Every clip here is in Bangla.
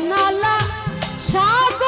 নালা সাগর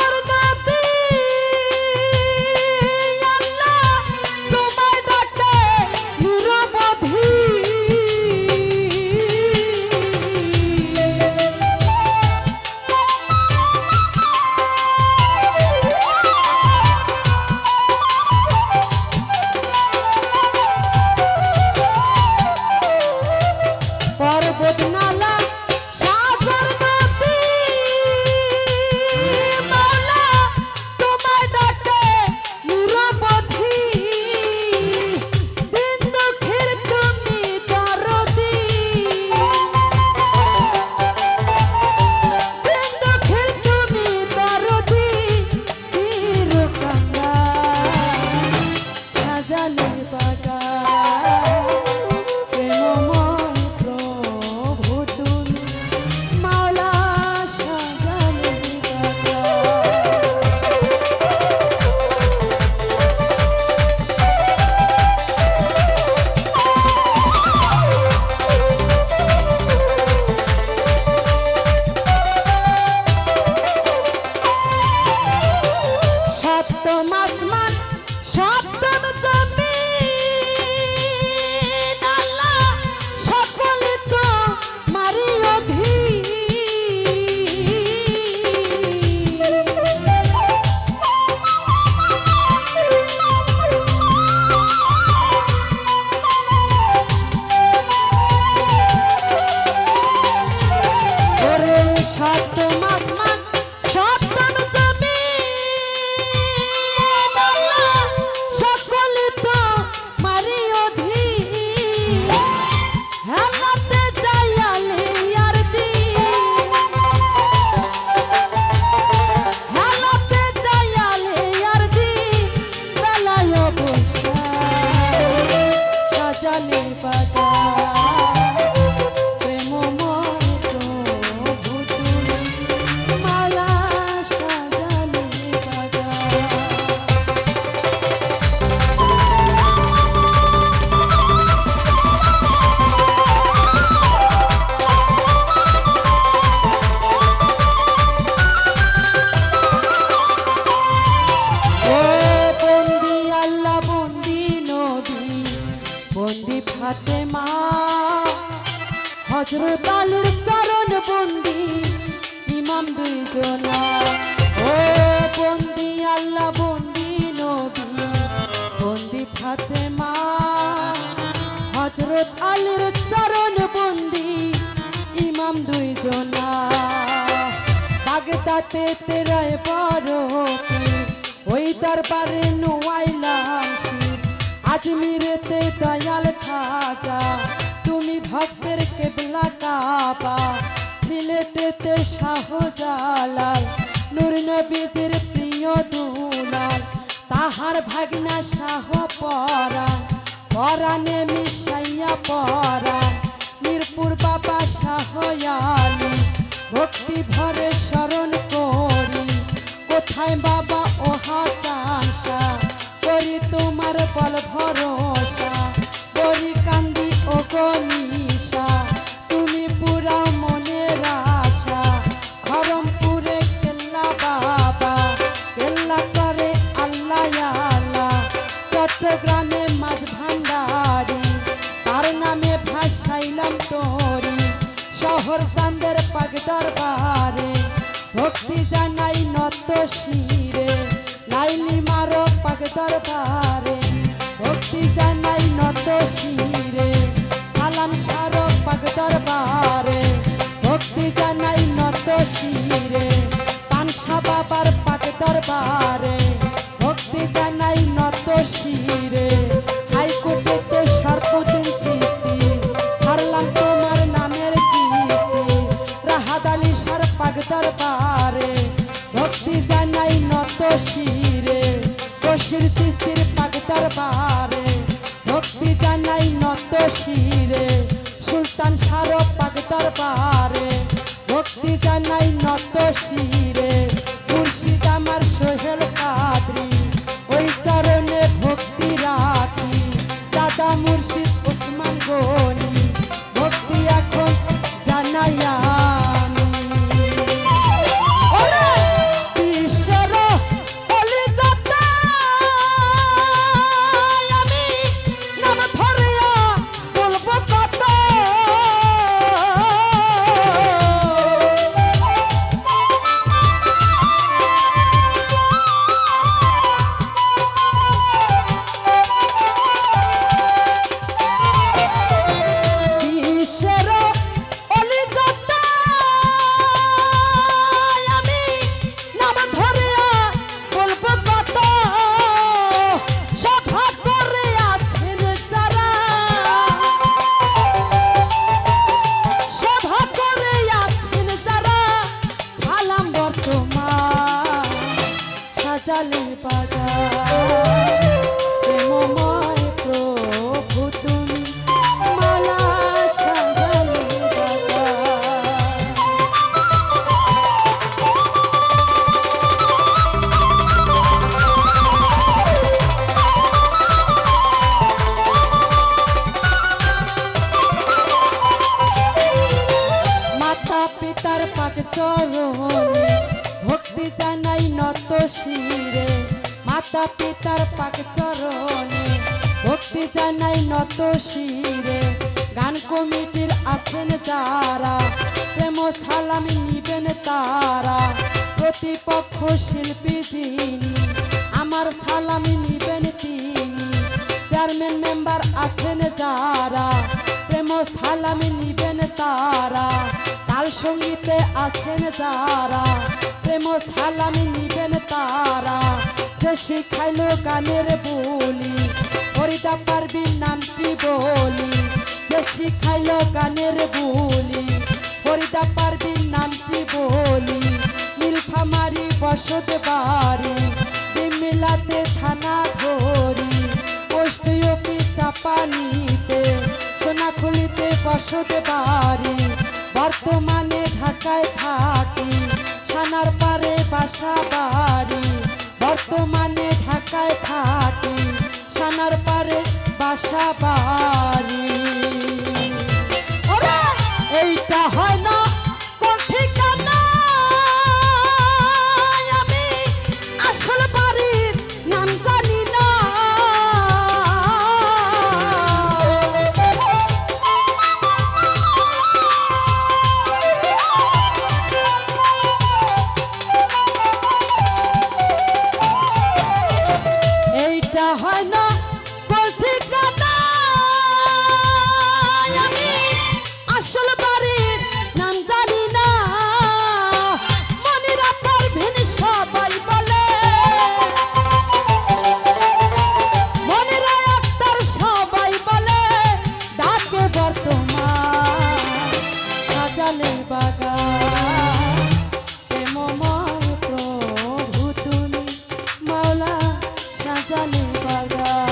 বন্দি ফাতেমা হজরত আলীর চরণ বন্দি, ইমাম দুইজনা। ও বন্দি, আল্লাহ বন্দি, নবী। বন্দি ফাতেমা হজরত আলীর চরণ বন্দি, ইমাম দুইজনা। বাগদাতে তেরায় বড় ওই দরবারে নুয়াইলাম। শির। আজমিরেতে দয়াল খাজা, তুমি ভক্তের কেবলা কাবা। সিলেটেতে শাহজালাল, নূর নবীজির প্রিয় দুলাল। তাহার ভাগনা শাহ পরা পরাণে মিশাইয়া পরা। মিরপুর বাবা শাহয়ালি ভক্তি ভরে স্মরণ করি। কোথায় বাবা ওহা চাষা? তোমার বল ভরসা করি কান্দি ও গনিশা তুমি পুরা মনের আশা। খরমপুরে কেল্লা বাবা, কেল্লা করে আল্লাহ আল্লাহ। চট্টগ্রামে মাছ ভান্ডারি, তার নামে ভাসাইলাম তোরি। শহর চান্দের পাগ দরবারে ভক্তি জানাই নত শিরে পাগ দরবারে ভক্তি জানাই নত শিরে সুলতান সারো পাক দরবারে ভক্তি জানাই নত শিরে। শিরে গান কমিটির আছেন যারা, প্রেম সালামি নিবেন তারা। প্রতিপক্ষ শিল্পী যিনি, আমার সালামি নিবেন তিনি। চেয়ারম্যান মেম্বার আছেন যারা, প্রেম সালামি নিবেন তারা। তাল সঙ্গীতে আছেন যারা, প্রেম সালামি নিবেন তারা। যে শিখাইল গানের বলি হরিদা পারবি নামটি বলি। যে শিখাইল গানের বলি হরিদা পারবি নামটি বলি। নীলফামারি বসত বাড়ি বিমিলাতে থানা ধরি। পোস্ট অফিস চাপানিতে সোনাখুলিতে বসত বাড়ি। বর্তমানে ঢাকায় থাকি, সানার পারে বাসা আশা বাড়ি Bye, guys.